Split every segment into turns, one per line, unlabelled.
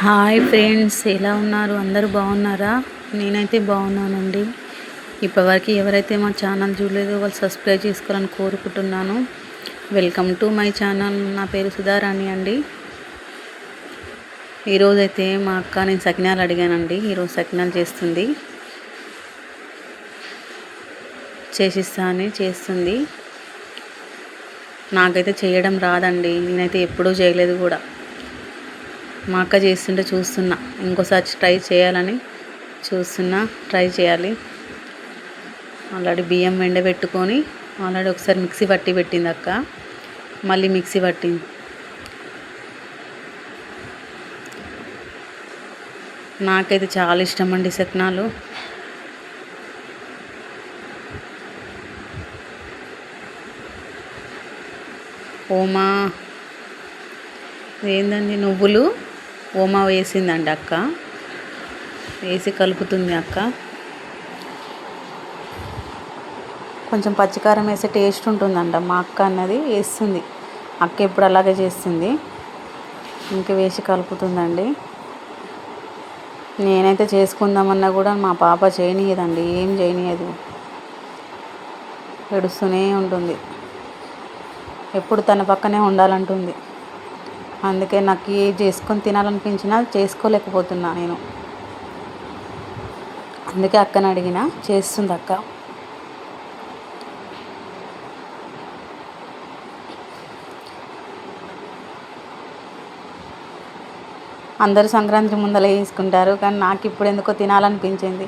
Hi friends ఎలా ఉన్నారు? అందరూ బాగున్నారా? నేనైతే బాగున్నానండి. ఇప్పటివరకు ఎవరైతే మా ఛానల్ చూడలేదో వాళ్ళు సబ్స్క్రైబ్ చేసుకోవాలని కోరుకుంటున్నాను. Welcome to my channel. నా పేరు సుధారాణి అండి. ఈరోజైతే మా అక్క నేను సకినాలు అడిగానండి. ఈరోజు సకినాలు చేస్తుంది. చేసిస్తా అని చేస్తుంది. నాకైతే చేయడం రాదండి. నేనైతే ఎప్పుడూ చేయలేదు కూడా. మా అక్క చేస్తుంటే చూస్తున్నా. ఇంకోసారి ట్రై చేయాలని చూస్తున్నా. ట్రై చేయాలి. ఆల్రెడీ బియ్యం ఎండబెట్టుకొని ఆల్రెడీ ఒకసారి మిక్సీ పట్టి పెట్టింది అక్క. మళ్ళీ మిక్సీ పట్టింది నాకైతే చాలా ఇష్టం అండి సకినాలు ఓమా ఏందండి నువ్వులు? ఓమా వేసిందండి అక్క. వేసి కలుపుతుంది అక్క. కొంచెం పచ్చికారం వేసే టేస్ట్ ఉంటుందంట మా అక్క అన్నది వేస్తుంది. అక్క ఎప్పుడు అలాగే చేస్తుంది. ఇంకా వేసి కలుపుతుందండి. నేనైతే చేసుకుందామన్నా కూడా మా పాప చేయనీయదండి. ఏం చేయనీయదు. ఏడుస్తూనే ఉంటుంది. ఎప్పుడు తన పక్కనే ఉండాలంటుంది. అందుకే నాకు ఏ చేసుకొని తినాలనిపించినా చేసుకోలేకపోతున్నా నేను. అందుకే అక్కని అడిగిన చేస్తుంది అక్క. అందరూ సంక్రాంతి ముందర వేసుకుంటారు కానీ నాకు ఇప్పుడు ఎందుకో తినాలనిపించింది.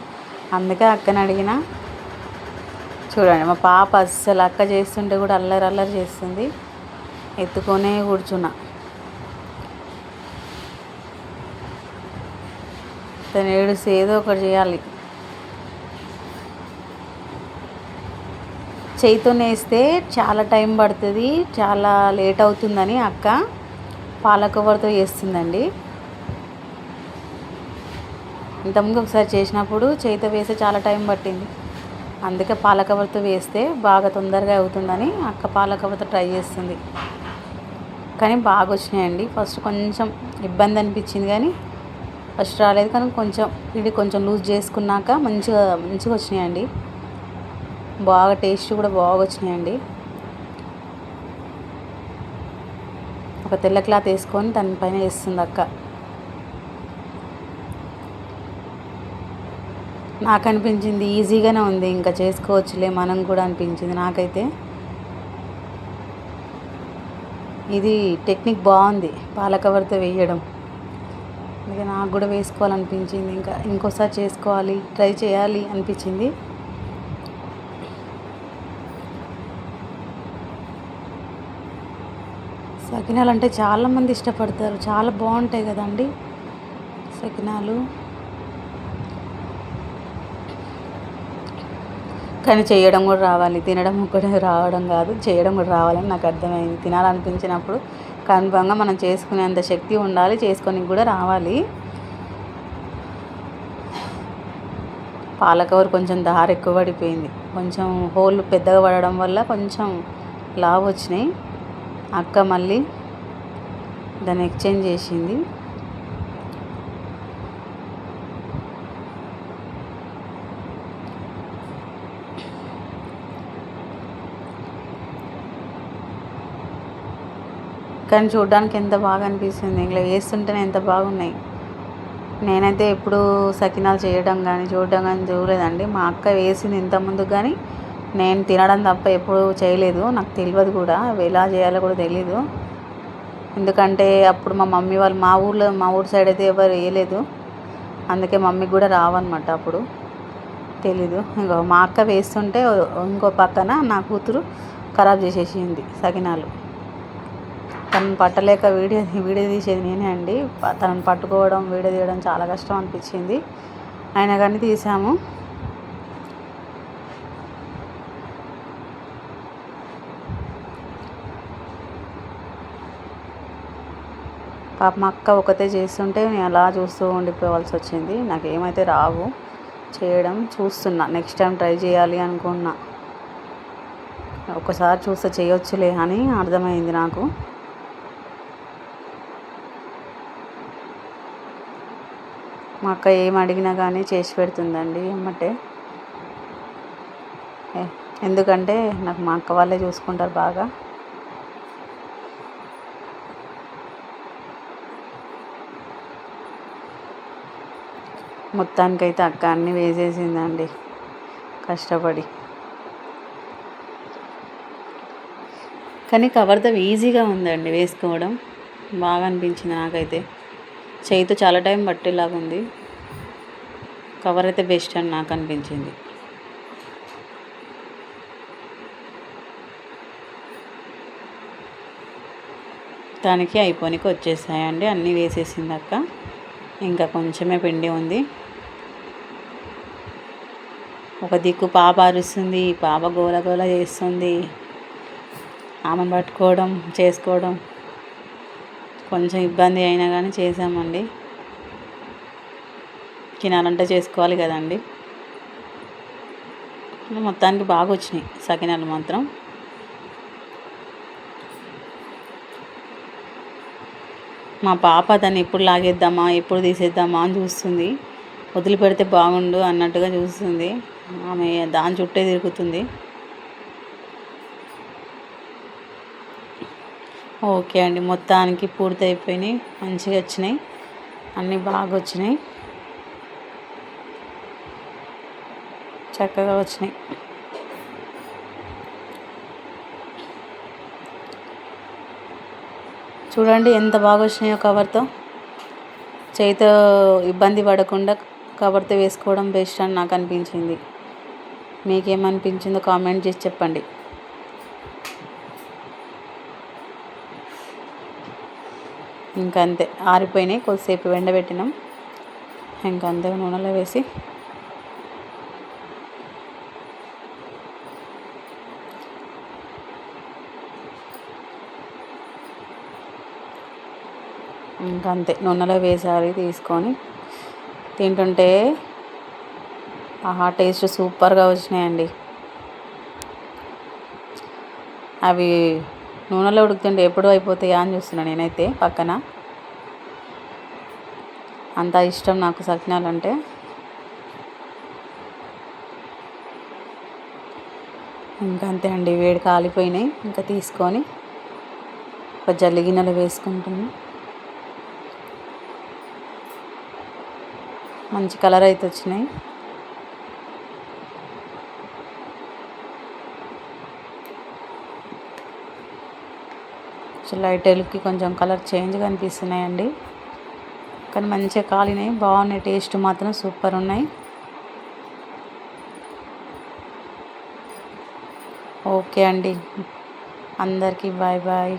అందుకే అక్కని అడిగిన చూడండి మా పాప అస్సలు అక్క చేస్తుంటే కూడా అల్లరి అల్లరి చేస్తుంది. ఎత్తుకొనే కూర్చున్నా. తను ఏడుస్తే ఏదో ఒకటి చేయాలి. చేయితో వేస్తే చాలా టైం పడుతుంది చాలా లేట్ అవుతుందని అక్క పాలకవర్తో వేస్తుందండి ఇంతకుముందు ఒకసారి చేసినప్పుడు చేయితో వేస్తే చాలా టైం పట్టింది. అందుకే పాలకవర్తో వేస్తే బాగా తొందరగా అవుతుందని అక్క పాలకవర్తో ట్రై చేస్తుంది. కానీ బాగా వచ్చినాయండి. ఫస్ట్ కొంచెం ఇబ్బంది అనిపించింది కానీ ఫస్ట్ రాలేదు కానీ కొంచెం ఇది కొంచెం లూజ్ చేసుకున్నాక మంచిగా మంచిగా వచ్చినాయండి. బాగా టేస్ట్ కూడా బాగా వచ్చినాయండి. ఒక తెల్ల క్లాత్ వేసుకొని దానిపైన వేస్తుంది అక్క. నాకు అనిపించింది ఈజీగానే ఉంది ఇంకా చేసుకోవచ్చులే మనం కూడా అనిపించింది నాకైతే. ఇది టెక్నిక్ బాగుంది పాలకవర్త వేయడం. అందుకే నాకు కూడా వేసుకోవాలనిపించింది. ఇంకా ఇంకోసారి చేసుకోవాలి ట్రై చేయాలి అనిపించింది. సకినాలు అంటే చాలామంది ఇష్టపడతారు. చాలా బాగుంటాయి కదండి సకినాలు. కానీ చేయడం కూడా రావాలి. తినడం కూడా రావడం కాదు. చేయడం కూడా రావాలని నాకు అర్థమైంది. తినాలనిపించినప్పుడు అనుభవంగా మనం చేసుకునేంత శక్తి ఉండాలి చేసుకొని కూడా రావాలి. పాలకవర్ కొంచెం దారి ఎక్కువ పడిపోయింది. కొంచెం హోల్ పెద్దగా పడడం వల్ల కొంచెం లావు వచ్చినాయి. అక్క మళ్ళీ దాన్ని ఎక్స్చేంజ్ చేసింది. కానీ చూడడానికి ఎంత బాగా అనిపిస్తుంది ఇలా వేస్తుంటేనే ఎంత బాగున్నాయి? నేనైతే ఎప్పుడు సకినాలు చేయడం కానీ చూడడం కానీ చూడలేదండి. మా అక్క వేసింది ఇంతకుముందు కానీ నేను తినడం తప్ప ఎప్పుడు చేయలేదు. నాకు తెలియదు కూడా. ఎలా చేయాలో కూడా తెలీదు. ఎందుకంటే అప్పుడు మా మమ్మీ వాళ్ళు మా ఊర్లో మా ఊరు సైడ్ అయితే ఎవరు వేయలేదు. అందుకే మమ్మీకి కూడా రావన్నమాట అప్పుడు. తెలీదు. ఇంకో మా అక్క వేస్తుంటే ఇంకో పక్కన నా కూతురు ఖరాబ్ చేసేసింది సకినాలు. తనను పట్టలేక వీడియో వీడియో తీసేది నేనే అండి. తనను పట్టుకోవడం వీడియో తీయడం చాలా కష్టం అనిపించింది. అయినా కానీ తీసాము. పాప మా అక్క ఒకతే చేస్తుంటే నేను అలా చూస్తూ ఉండిపోవాల్సి వచ్చింది నాకు ఏమైతే రావు చేయడం చూస్తున్నా. నెక్స్ట్ టైం ట్రై చేయాలి అనుకున్నా. ఒకసారి చూస్తే చేయొచ్చులే అని అర్థమైంది నాకు. మా అక్క ఏం అడిగినా కానీ చేసి పెడుతుందండి ఎమ్మటే ఎందుకంటే నాకు మా అక్క వాళ్ళే చూసుకుంటారు బాగా. మొత్తానికైతే అక్క అన్నీ వేసేసిందండి. కష్టపడి. కానీ కవర్తో ఈజీగా ఉందండి వేసుకోవడం. బాగా అనిపించింది నాకైతే. చేయితో చాలా టైం పట్టేలాగా ఉంది కవర్ అయితే బెస్ట్ అని నాకు అనిపించింది. దానికి అయిపోనికి వచ్చేసాయండి. అన్నీ వేసేసింది అక్క ఇంకా కొంచెమే పిండి ఉంది. ఒక దిక్కు పాప అరుస్తుంది పాప గోల గోల చేస్తుంది. ఆమెను పట్టుకోవడం చేసుకోవడం. కొంచెం ఇబ్బంది అయినా కానీ చేసామండి తినాలంటే చేసుకోవాలి కదండి. మొత్తానికి బాగా వచ్చినాయి సకినాలు మాత్రం. మా పాప దాన్ని ఎప్పుడు లాగేద్దామా ఎప్పుడు తీసేద్దామా అని చూస్తుంది. వదిలిపెడితే బాగుండు అన్నట్టుగా చూస్తుంది. ఆమె దాని చుట్టే తిరుగుతుంది. ఓకే అండి. మొత్తానికి పూర్తి అయిపోయినాయి మంచిగా వచ్చినాయి. అన్నీ బాగా వచ్చినాయి. చక్కగా వచ్చినాయి. చూడండి ఎంత బాగా వచ్చినాయో కవర్తో. చేతితో ఇబ్బంది పడకుండా కవర్తో వేసుకోవడం బెస్ట్ అని నాకు అనిపించింది. మీకేమనిపించిందో కామెంట్ చేసి చెప్పండి. ఇంకంతే. అంతే ఆరిపోయినాయి. కొద్దిసేపు ఎండబెట్టినాం ఇంకంతే అంతే నూనెలో వేసి. ఇంకా అంతే నూనెలో వేసారి తీసుకొని. తింటుంటే ఆహా టేస్ట్ సూపర్గా వచ్చినాయండి. అవి నూనెలో ఉడుకుతుంటే ఎప్పుడు అయిపోతాయా అని చూస్తున్నా నేనైతే పక్కన. అంత ఇష్టం నాకు సకినాలు అంటే. ఇంకా అంతే అండి వేడి కాలిపోయినాయి. ఇంకా తీసుకొని ఒక జల్లి గిన్నెలు వేసుకుంటున్నాను మంచి కలర్ అయితే వచ్చినాయి. లైట్ ఎలుక్కి కొంచెం కలర్ చేంజ్ కనిపిస్తున్నాయండి కానీ మంచిగా కాలినాయి బాగున్నాయి టేస్ట్ మాత్రం సూపర్ ఉన్నాయి. ఓకే అండి. అందరికీ బాయ్ బాయ్.